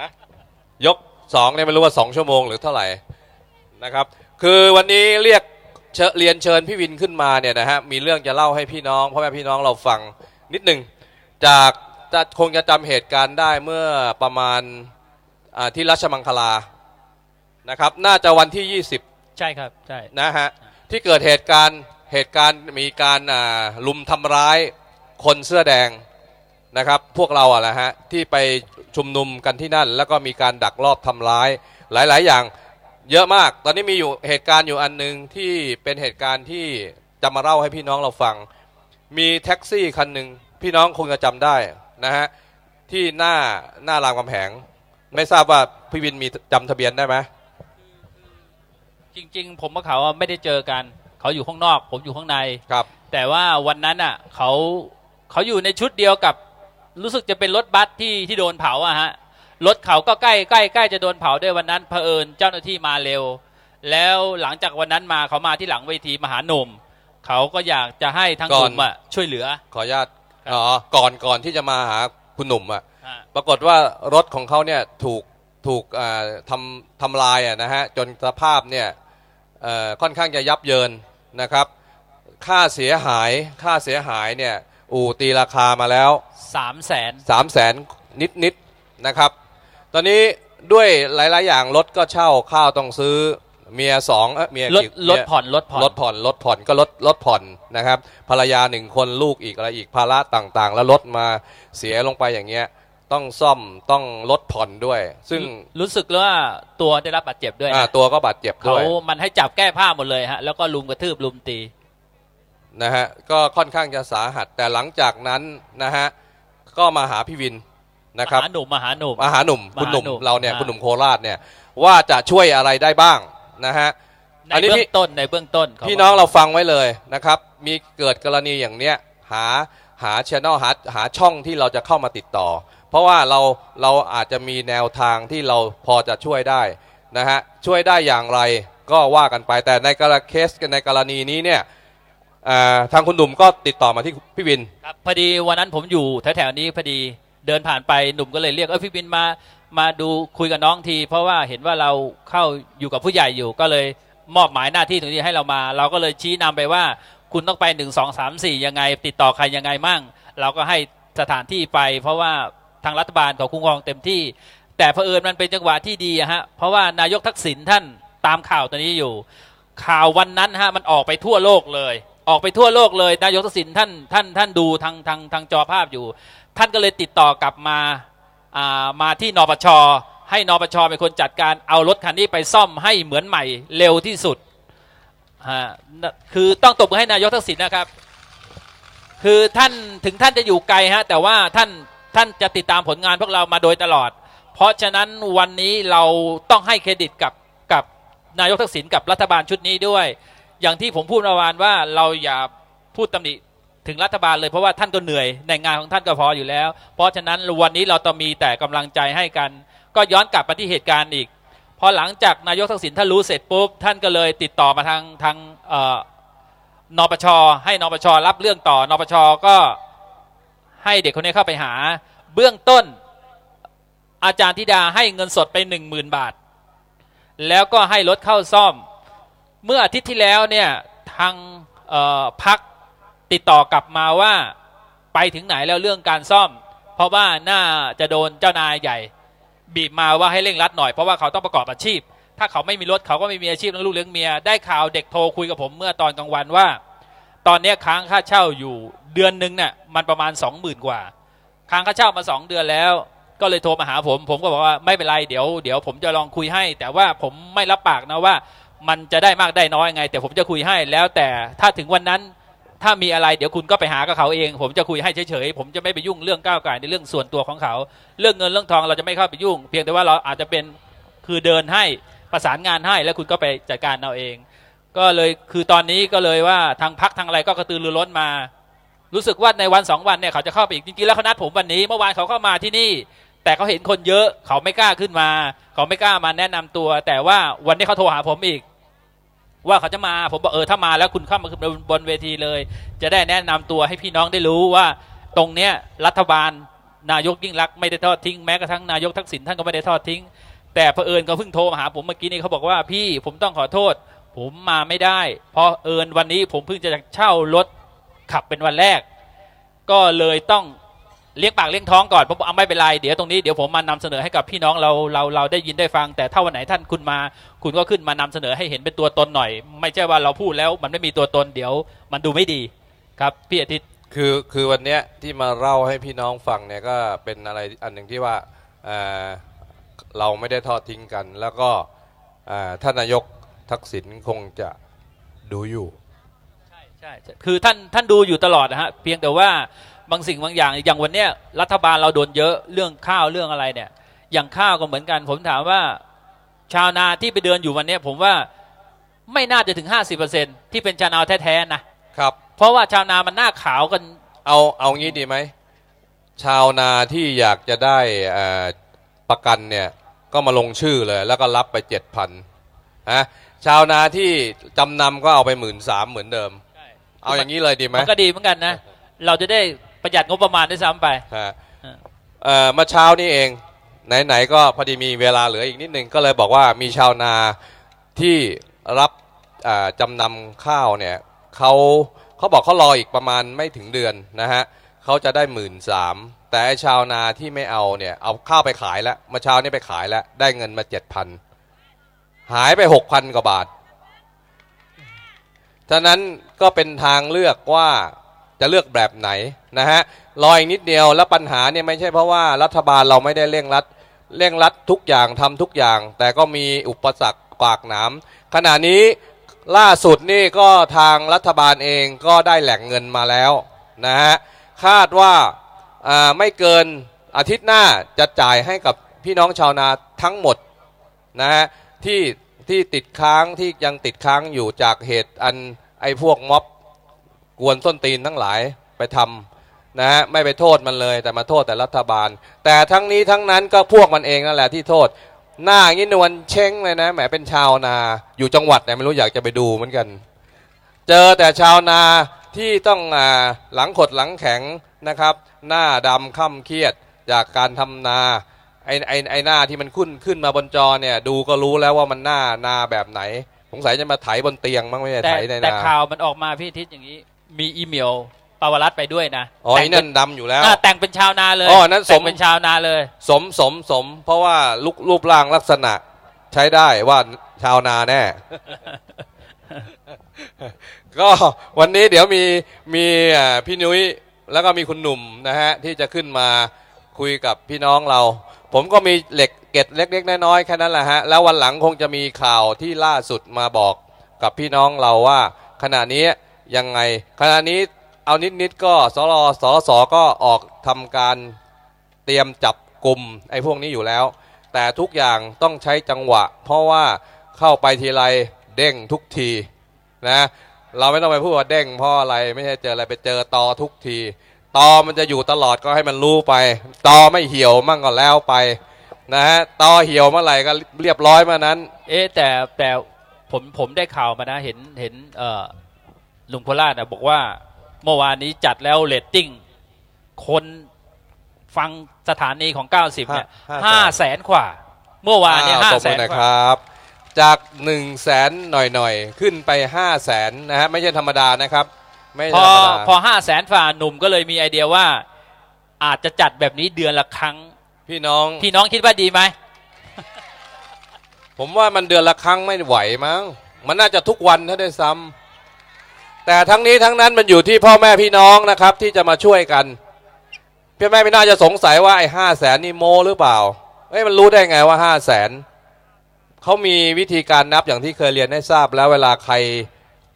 ฮะยกสองเนี่ยไม่รู้ว่าสองชั่วโมงหรือเท่าไหร่นะครับ คือวันนี้เรียกเชิญเรียนเชิญพี่วินขึ้นมาเนี่ยนะฮะมีเรื่องจะเล่าให้พี่น้องพ่อแม่พี่น้องเราฟังนิดหนึ่งจากจะคงจะจำเหตุการณ์ได้เมื่อประมาณอ่าที่รัชมังคลานะครับ น่าจะวันที่ 20 ใช่ครับใช่นะฮะที่เกิดเหตุการณ์เหตุการณ์มีการอ่าลุมทำร้ายคนเสื้อแดง นะครับพวกเราอะนะฮะที่ไปชุมนุมกันที่นั่น แล้วก็มีการดักลอบทำร้ายหลาย ๆ อย่างเยอะมาก ตอนนี้มีอยู่เหตุการณ์อยู่อันหนึ่งที่เป็นเหตุการณ์ที่จะมาเล่าให้พี่น้องเราฟัง มีแท็กซี่คันหนึ่งพี่น้องคงจะจำได้นะฮะที่หน้าหน้ารามคำแหงไม่ทราบว่าพี่วินมีจำทะเบียนได้ไหมจริง ๆ ผมกับเขาอะไม่ได้เจอกัน เขาอยู่ข้างนอก ผมอยู่ข้างใน ครับ แต่ว่าวันนั้นอะเขาเขาอยู่ในชุดเดียวกับ รู้สึกจะเป็นรถบัสที่ที่โดนเผาอะฮะรถเขาก็ใกล้ใกล้ใกล้จะโดนเผาด้วยวันนั้นเผอิญเจ้าหน้าที่มาเร็ว แล้วหลังจากวันนั้นมาเขามาที่หลังเวทีมหาหนุ่มเขาก็อยากจะให้ทั้งก่กอนลุ่มอะช่วยเหลือ ขออนุญาตครับอ๋อก่อนก่อนที่จะมาหาคุณหนุ่มอะฮะปรากฏว่ารถของเขาเนี่ยถูกถูกอ่าทำทำลายอะนะฮะจนสภาพเนี่ยเอ่อค่อนข้างจะยับเยินนะครับ ค่าเสียหายค่าเสียหายเนี่ย อู่ตีราคามาแล้วสามแสน3 0 0แสนนิดนิดๆนะครับ ตอนนี้ด้วยหลาย ๆ อย่างรถก็เช่าข้าวต้องซื้อเมียสองเอ้ยเมียลดกี่ลดเมีย ผ่อนลดผ่อนลดผ่อนลดผ่อนก็ลดลดผ่อนนะครับ ภรรยาหนึ่งคนลูกอีกอะไรอีกภาระต่างๆ แล้วลดมาเสียลงไปอย่างเงี้ย ต้องซ่อมต้องลดผ่อนด้วย ซึ่งรู้สึกว่าตัวได้รับบาดเจ็บด้วยอ่านะตัวก็บาดเจ็บเขาด้วย มันให้จับแก้ผ้าหมดเลยฮะแล้วก็ลุมกระทืบลุมตี นะฮะก็ค่อนข้างจะสาหัส แต่หลังจากนั้นนะฮะก็มาหาพี่วินนะครับมหาหนุ่มมหาหนุ่มมาหาหนุ่มคุณหนุ่มมาหาหนุ่มเราเนี่ยอ่าคุณหนุ่มโคราชเนี่ยว่าจะช่วยอะไรได้บ้างนะฮะในอันนี้เบื้พี่องต้นในเบื้องต้นเขาพี่น้องเราฟังไว้เลยนะครับ มีเกิดกรณีอย่างเนี้ยหาหาช anel หาหาช่องที่เราจะเข้ามาติดต่อ เพราะว่าเราเราอาจจะมีแนวทางที่เราพอจะช่วยได้นะฮะช่วยได้อย่างไรก็ว่ากันไปแต่ในกรณีเคสในกรณีนี้เนี่ย อ่าทางคุณหนุ่มก็ติดต่อมาที่พี่วิน ครับพอดีวันนั้นผมอยู่แถวๆนี้พอดีเดินผ่านไปหนุ่มก็เลยเรียกเออพี่บินมามาดูคุยกับน้องที เพราะว่าเห็นว่าเราเข้าอยู่กับผู้ใหญ่อยู่ก็เลยมอบหมายหน้าที่ตรงนี้ให้เรามา เราก็เลยชี้นำไปว่าคุณต้องไปหนึ่งสองสามสี่ยังไง ติดต่อใครยังไงมั่ง เราก็ให้สถานที่ไป เพราะว่าทางรัฐบาลเขาคุ้มครองเต็มที่ แต่เผอิญมันเป็นจังหวะที่ดีอะฮะเพราะว่านายกทักษิณท่านตามข่าวตัวนี้อยู่ ข่าววันนั้นฮะมันออกไปทั่วโลกเลย ออกไปทั่วโลกเลยนายกทักษิณท่านท่านท่านดูทางทางทางจอภาพอยู่ ท่านก็เลยติดต่อกลับมาอ่ามาที่นปชให้นปชเป็นคนจัดการเอารถคันนี้ไปซ่อมให้เหมือนใหม่เร็วที่สุดฮะคือต้องตบมือให้นายกทักษิณนะครับ คือท่านถึงท่านจะอยู่ไกลฮะแต่ว่าท่านท่านจะติดตามผลงานพวกเรามาโดยตลอด เพราะฉะนั้นวันนี้เราต้องให้เครดิตกับกับนายกทักษิณกับรัฐบาลชุดนี้ด้วย อย่างที่ผมพูดเมื่อวานว่าเราอย่าพูดตำหนิถึงรัฐบาลเลยเพราะว่าท่านก็เหนื่อยในงานของท่านก็พออยู่แล้ว เพราะฉะนั้นวันนี้เราต้องมีแต่กำลังใจให้กัน ก็ย้อนกลับมาที่เหตุการณ์อีก พอหลังจากนายกทักษิณท่านรู้เสร็จปุ๊บท่านก็เลยติดต่อมาทางทางนปชให้นปชรับเรื่องต่อนปชก็ให้เด็กคนนี้เข้าไปหา เบื้องต้นอาจารย์ธิดาให้เงินสดไปหนึ่งหมื่นบาท แล้วก็ให้รถเข้าซ่อม เมื่ออาทิตย์ที่แล้วเนี่ยทางพักติดต่อกลับมาว่าไปถึงไหนแล้วเรื่องการซ่อม เพราะว่าน่าจะโดนเจ้านายใหญ่ บีบมาว่าให้เร่งรัดหน่อยเพราะว่าเขาต้องประกอบอาชีพ ถ้าเขาไม่มีรถเขาก็ไม่มีอาชีพเลี้ยงลูกเลี้ยงเมียได้ข่าวเด็กโทรคุยกับผมเมื่อตอนกลางวันว่า ตอนนี้ค้างค่าเช่าอยู่เดือนหนึ่งเนี่ยมันประมาณสองหมื่นกว่า ค้างค่าเช่ามาสองเดือนแล้ว ก็เลยโทรมาหาผม ผมก็บอกว่าไม่เป็นไรเดี๋ยวเดี๋ยวผมจะลองคุยให้ แต่ว่าผมไม่รับปากนะว่า มันจะได้มากได้น้อยไง แต่ผมจะคุยให้แล้วแต่ถ้าถึงวันนั้นถ้ามีอะไรเดี๋ยวคุณก็ไปหากับเขาเอง ผมจะคุยให้เฉยๆผมจะไม่ไปยุ่งเรื่องก้าวไก่ในเรื่องส่วนตัวของเขา เรื่องเงินเรื่องทองเราจะไม่เข้าไปยุ่ง เพียงแต่ว่าเราอาจจะเป็นคือเดินให้ประสานงานให้แล้วคุณก็ไปจัดการเอาเอง ก็เลยคือตอนนี้ก็เลยว่าทางพักทางอะไรก็กระตือรือร้นมา รู้สึกว่าในวันสองวันเนี่ยเขาจะเข้าไปอีกจริงๆแล้วเขานัดผมวันนี้เมื่อวานเขาเข้ามาที่นี่ แต่เขาเห็นคนเยอะเขาไม่กล้าขึ้นมา เขาไม่กล้ามาแนะนำตัว แต่ว่าวันนี้เขาโทรหาผมอีก ว่าเขาจะมาผมบอกเออถ้ามาแล้วคุณเข้ามาขึ้นบนเวทีเลย จะได้แนะนำตัวให้พี่น้องได้รู้ว่าตรงเนี้ยรัฐบาลนายกยิ่งรักไม่ได้ทอดทิ้งแม้กระทั่งนายกทักษิณท่านก็ไม่ได้ทอดทิ้ง แต่เผอิญเขาเพิ่งโทรมาหาผมเมื่อกี้นี้เขาบอกว่าพี่ผมต้องขอโทษ ผมมาไม่ได้ เพราะเอิญวันนี้ผมเพิ่งจะเช่ารถขับเป็นวันแรก ก็เลยต้อง เลี้ยงปากเลี้ยงท้องก่อนผมบอกเอาไม่เป็นไรเดี๋ยวตรงนี้เดี๋ยวผมมานำเสนอให้กับพี่น้องเราเราเราได้ยินได้ฟัง แต่ถ้าวันไหนท่านคุณมา คุณก็ขึ้นมานำเสนอให้เห็นเป็นตัวตนหน่อย ไม่ใช่ว่าเราพูดแล้วมันไม่มีตัวตนเดี๋ยวมันดูไม่ดีครับพี่อาทิตย์คือคือวันเนี้ยที่มาเล่าให้พี่น้องฟังเนี่ยก็เป็นอะไรอันหนึ่งที่ว่าเอ่อเราไม่ได้ทอดทิ้งกัน แล้วก็เอ่อท่านนายกทักษิณคงจะดูอยู่ ใช่ใช่ใช่คือท่านท่านดูอยู่ตลอดนะฮะเพียงแต่ว่า บางสิ่งบางอย่างอย่างวันเนี้ยรัฐบาลเราโดนเยอะเรื่องข้าวเรื่องอะไรเนี่ย อย่างข้าวก็เหมือนกัน ผมถามว่า ชาวนาที่ไปเดินอยู่วันเนี้ยผมว่าไม่น่าจะถึง 50%ที่เป็นชาวนาแท้ๆนะครับเพราะว่าชาวนามันหน้าขาวกัน เอาเอางี้ดีไหมชาวนาที่อยากจะได้เอ่อประกันเนี่ยก็มาลงชื่อเลย แล้วก็รับไปเจ็ดพันนะชาวนาที่จำนำก็เอาไปหมื่นสามเหมือนเดิม เอาอย่างนี้เลยดีไหมมันก็ดีเหมือนกันนะ เราจะได้ ประหยัดงบประมาณด้วยซ้ำไปฮะอ่าเอ่อเมื่อเช้านี้เอง ไหนๆก็พอดีมีเวลาเหลืออีกนิดนึงก็เลยบอกว่ามีชาวนาที่รับอ่าจำนำข้าวเนี่ยเขาเขาบอกเขารออีกประมาณไม่ถึงเดือนนะฮะเขาจะได้หมื่นสามแต่ไอ้ชาวนาที่ไม่เอาเนี่ยเอาข้าวไปขายแล้วเมื่อเช้านี้ไปขายแล้วได้เงินมาเจ็ดพันหายไปหกพันกว่าบาทฉะนั้นก็เป็นทางเลือกว่า จะเลือกแบบไหนนะฮะรออีกนิดเดียวแล้วปัญหาเนี่ยไม่ใช่เพราะว่ารัฐบาลเราไม่ได้เร่งรัดเร่งรัดทุกอย่างทำทุกอย่าง แต่ก็มีอุปสรรคปากหนามขณะนี้ล่าสุดนี่ก็ทางรัฐบาลเองก็ได้แหล่งเงินมาแล้วนะฮะคาดว่าไม่เกินอาทิตย์หน้าจะจ่ายให้กับพี่น้องชาวนาทั้งหมดนะฮะที่ที่ติดค้างที่ยังติดค้างอยู่จากเหตุอันไอ้พวกม็อบ กวนส้นตีนทั้งหลายไปทำนะฮะไม่ไปโทษมันเลยแต่มาโทษแต่รัฐบาล แต่ทั้งนี้ทั้งนั้นก็พวกมันเองนั่นแหละที่โทษ หน้างี้นวลเช้งเลยนะแหมเป็นชาวนาอยู่จังหวัดไหนไม่รู้อยากจะไปดูเหมือนกัน เจอแต่ชาวนาที่ต้องอหลังขดหลังแข็งนะครับ หน้าดำค่ำเครียดจากการทำนาไอ้ไอ้ไอ้หน้าที่มันขึ้นขึ้นมาบนจอเนี่ย ดูก็รู้แล้วว่ามันหน้านาแบบไหนสงสัยจะมาไถบนเตียงมั้งไม่ใช่ไถในนาแต่ข่าวมันออกมาพี่ทิตย์อย่างนี้ มีอีเมลปาวรัตน์ไปด้วยนะอ๋อแต่ไอ้งนั่เป็นดำอยู่แล้วอ่าแต่งเป็นชาวนาเลยอ๋อนั่นสมแต่งเป็นชาวนาเลย สมสมสม เพราะว่ารูปรูปร่างลักษณะใช้ได้ว่าชาวนาแน่ ก็วันนี้เดี๋ยวมีมีอ่าพี่นุ้ยแล้วก็มีคุณหนุ่มนะฮะ ที่จะขึ้นมาคุยกับพี่น้องเรา ผมก็มีเหล็กเกร็ดเล็กๆน้อยๆแค่นั้นแหละฮะ แล้ววันหลังคงจะมีข่าวที่ล่าสุดมาบอกกับพี่น้องเราว่า ขณะนี้ ยังไงขณะนี้เอานิดๆก็สรสสก็ออกทำการเตรียมจับกลุ่มไอ้พวกนี้อยู่แล้ว แต่ทุกอย่างต้องใช้จังหวะ เพราะว่าเข้าไปทีไรเด้งทุกทีนะเราไม่ต้องไปพูดว่าเด้งเพราะอะไรไม่ใช่เจออะไรไปเจอตอทุกทีตอมันจะอยู่ตลอดก็ให้มันรู้ไป ตอไม่เหี่ยวมั่งก็แล้วไปนะฮะตอเหี่ยวเมื่อไหร่ก็เรียบร้อยเมื่อนั้น เอ๊แต่แต่ผมผมได้ข่าวมานะเห็นเห็นเอ่อ ลุงโคราชนะบอกว่า เมื่อวานนี้จัดแล้วเรตติ้งคนฟังสถานีของ 90 เนี่ยห้าห้าแสนกว่า เมื่อวานเนี่ยอ้ห้าตบแสมือนหน่อยกคว่ารับ จาก1นึ่งแสนหน่อยๆ ขึ้นไป5้าแสนนะฮะ ไม่ใช่ธรรมดานะครับ ไม่พใช่อธรรมดาพอห้าแสนฝ่าหนุ่มก็เลยมีไอเดียว่า อาจจะจัดแบบนี้เดือนละครั้ง พี่น้อง พี่น้องคิดว่าดีไหม ผมว่ามันเดือนละครั้งไม่ไหวมั้ง มันน่าจะทุกวันถ้าได้ซ้ำ แต่ทั้งนี้ทั้งนั้นมันอยู่ที่พ่อแม่พี่น้องนะครับ ที่จะมาช่วยกันพี่แม่พี่น่าจะสงสัยว่าไอ้ห้าแสนนี่โมหรือเปล่าเอ้ยมันรู้ได้ไงว่าห้าแสนเขามีวิธีการนับอย่างที่เคยเรียนให้ทราบแล้วเวลาใคร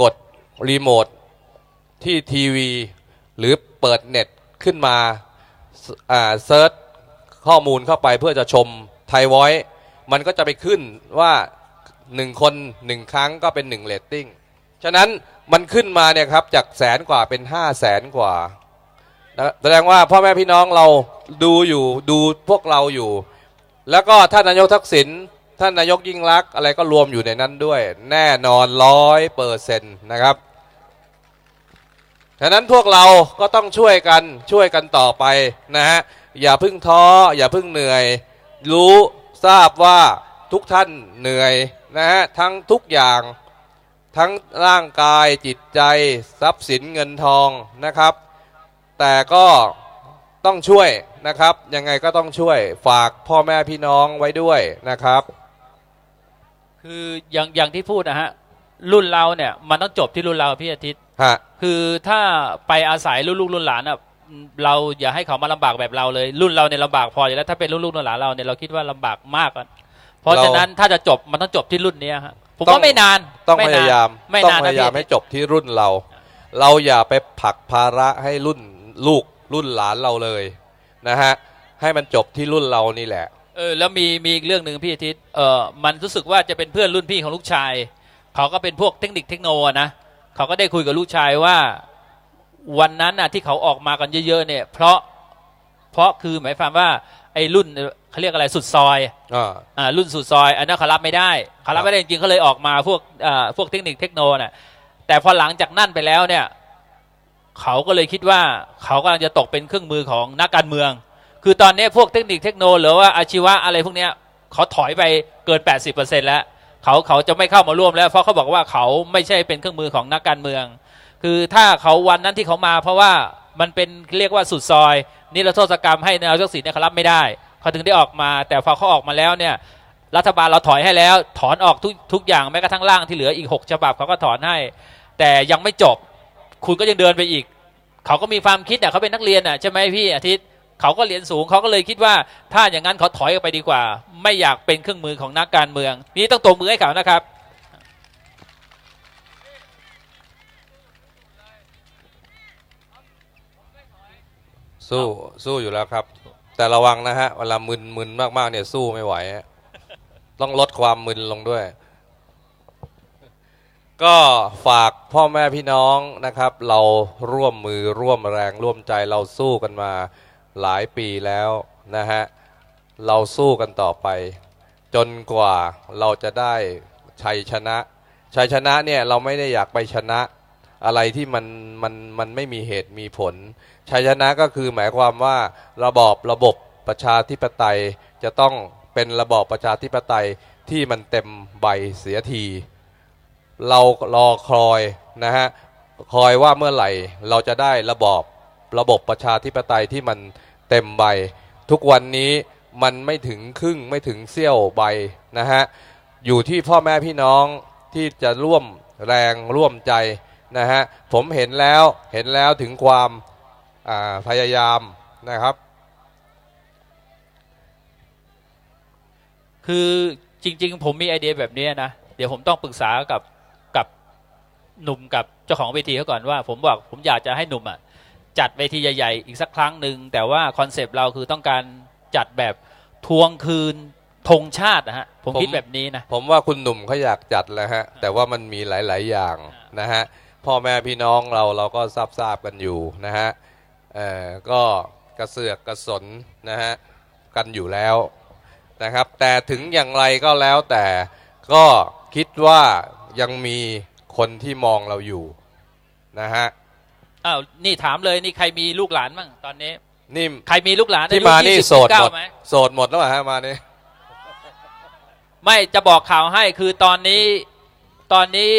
กดรีโมทที่ทีวี หรือเปิดเน็ตขึ้นมาอ่าเซิร์ชข้อมูลเข้าไปเพื่อจะชมไทยไวอยมันก็จะไปขึ้นว่าหนึ่งคนหนึ่งครั้งก็เป็นหนึ่งเรตติ้ง ฉะนั้น มันขึ้นมาเนี่ยครับจากแสนกว่าเป็นห้าแสนกว่าแสดงว่าพ่อแม่พี่น้องเราดูอยู่ดูพวกเราอยู่ แล้วก็ท่านนายกทักษิณท่านนายกยิ่งรักอะไรก็รวมอยู่ในนั้นด้วย แน่นอนร้อยเปอร์เซ็นต์นะครับฉะนั้นพวกเราก็ต้องช่วยกันช่วยกันต่อไปนะฮะอย่าพึ่งท้ออย่าพึ่งเหนื่อย รู้ทราบว่าทุกท่านเหนื่อยนะฮะทั้งทุกอย่าง ทั้งร่างกายจิตใจทรัพย์สินเงินทองนะครับ แต่ก็ต้องช่วยนะครับ ยังไงก็ต้องช่วยฝากพ่อแม่พี่น้องไว้ด้วยนะครับ คืออย่างอย่างที่พูดนะฮะรุ่นเราเนี่ยมันต้องจบที่รุ่นเราพี่อาทิตย์ฮะคือถ้าไปอาศัยรุ่นลูกรุ่นหลานอะเราอย่าให้เขามาลำบากแบบเราเลย รุ่นเราเนี่ยลำบากพออยู่แล้วถ้าเป็นรุ่นลูกรุ่นหลานเราเนี่ยเราคิดว่าลำบากมากอะเพราะฉะนั้นถ้าจะจบมันต้องจบที่รุ่นเนี้ยฮะ ผมต้องว่าไม่นานต้องไนพยายามไม่ต้องนานพนะยายามพี่ให้จบที่รุ่นเรา เราอย่าไปผลักภาระให้รุ่นลูกรุ่นหลานเราเลยนะฮะให้มันจบที่รุ่นเรานี่แหละเออแล้วมีมีอีกเรื่องหนึ่งพี่อาทิตย์เออมันรู้สึกว่าจะเป็นเพื่อนรุ่นพี่ของลูกชาย เขาก็เป็นพวกเทคนิคเทคโนอะนะเขาก็ได้คุยกับลูกชายว่าวันนั้นน่ะที่เขาออกมากันเยอะๆเนี่ย เพราะเพราะคือหมายความว่าไอ้รุ่น เขาเรียกอะไรสุดซอยอ่าอ่ารุ่นสุดซอย อันนั้นเขารับไม่ได้เขารับไม่ได้จริงๆเขาเลยออกมาพวกอ่าพวกเทคนิคเทคโนน่ะแต่พอหลังจากนั่นไปแล้วเนี่ยเขาก็เลยคิดว่าเขากำลังจะตกเป็นเครื่องมือของนักการเมือง คือตอนนี้พวกเทคนิคเทคโนหรือว่าอาชีวะอะไรพวกเนี้ยเขาถอยไปเกิน 80%แล้วเขาเขาจะไม่เข้ามาร่วมแล้ว เพราะเขาบอกว่าเขาไม่ใช่เป็นเครื่องมือของนักการเมือง คือถ้าเขาวันนั้นที่เขามา เพราะว่ามันเป็นเรียกว่าสุดซอยนิรโทษกรรมให้แนวทักษิณเนี่ยเขารับไม่ได้ เขาถึงได้ออกมา แต่พอเขาออกมาแล้วเนี่ยรัฐบาลเราถอยให้แล้ว ถอนออกทุกทุกอย่างแม้กระทั่งร่างที่เหลืออีกหกฉบับเขาก็ถอนให้ แต่ยังไม่จบ คุณก็ยังเดินไปอีก เขาก็มีความคิดอะเขาเป็นนักเรียนอะใช่ไหมพี่อาทิตย์เขาก็เรียนสูงเขาก็เลยคิดว่า ถ้าอย่างนั้นเขาถอยไปดีกว่า ไม่อยากเป็นเครื่องมือของนักการเมือง นี่ต้องตบมือให้เขานะครับสู้สู้อยู่แล้วครับ แต่ระวังนะฮะเวลามึนมึนมากๆเนี่ยสู้ไม่ไหวต้องลดความมึนลงด้วย ก็ฝากพ่อแม่พี่น้องนะครับ เราร่วมมือร่วมแรงร่วมใจเราสู้กันมาหลายปีแล้วนะฮะเราสู้กันต่อไป จนกว่าเราจะได้ชัยชนะชัยชนะเนี่ยเราไม่ได้อยากไปชนะอะไรที่มันมันมันไม่มีเหตุมีผล ชัยชนะก็คือหมายความว่าระบอบระบบประชาธิปไตยจะต้องเป็นระบอบประชาธิปไตยที่มันเต็มใบเสียที เรารอคอยนะฮะคอยว่าเมื่อไหร่เราจะได้ระบอบระบบประชาธิปไตยที่มันเต็มใบ ทุกวันนี้มันไม่ถึงครึ่งไม่ถึงเสี้ยวใบนะฮะอยู่ที่พ่อแม่พี่น้องที่จะร่วมแรงร่วมใจนะฮะผมเห็นแล้วเห็นแล้วถึงความ พยายามนะครับ คือจริง ๆ ผมมีไอเดียแบบนี้นะ เดี๋ยวผมต้องปรึกษากับกับหนุ่มกับเจ้าของเวทีเขาก่อนว่า ผมบอกผมอยากจะให้หนุ่มอะจัดเวทีใหญ่ๆอีกสักครั้งหนึ่งแต่ว่าคอนเซปต์เราคือต้องการจัดแบบทวงคืนธงชาตินะฮะผมผมคิดแบบนี้นะผมว่าคุณหนุ่มเขาอยากจัดแล้วฮะแต่ว่ามันมีหลาย ๆ อย่างนะฮะพ่อแม่พี่น้องเราเราก็ทราบทราบกันอยู่นะฮะเอ่อ ก็กระเสือกกระสนนะฮะกันอยู่แล้วนะครับ แต่ถึงอย่างไรก็แล้วแต่ก็คิดว่ายังมีคนที่มองเราอยู่นะฮะอ้าวนี่ถามเลยนี่ใครมีลูกหลานบ้างตอนนี้นี่ใครมีลูกหลานที่อายุมานี่20โสดหมด19ไหมโสดหมดแล้วเหรอฮะมานี่ไม่จะบอกข่าวให้คือตอนนี้ตอนนี้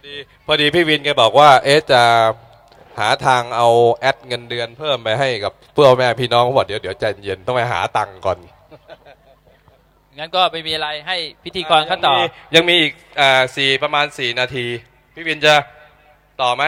อดีพอดีพี่วินแกบอกว่า เอ๊ะจะหาทางเอาแอดเงินเดือนเพิ่มไปให้กับเพื่อแม่พี่น้องเขาบอกเดี๋ยวเดี๋ยวใจเย็นต้องไปหาตังค์ก่อน งั้นก็ไม่มีอะไรให้พิธีกรขั้นต่อ ยังมียังมีอีกอ่าสี่ประมาณสี่นาที พี่วินจะต่อไหม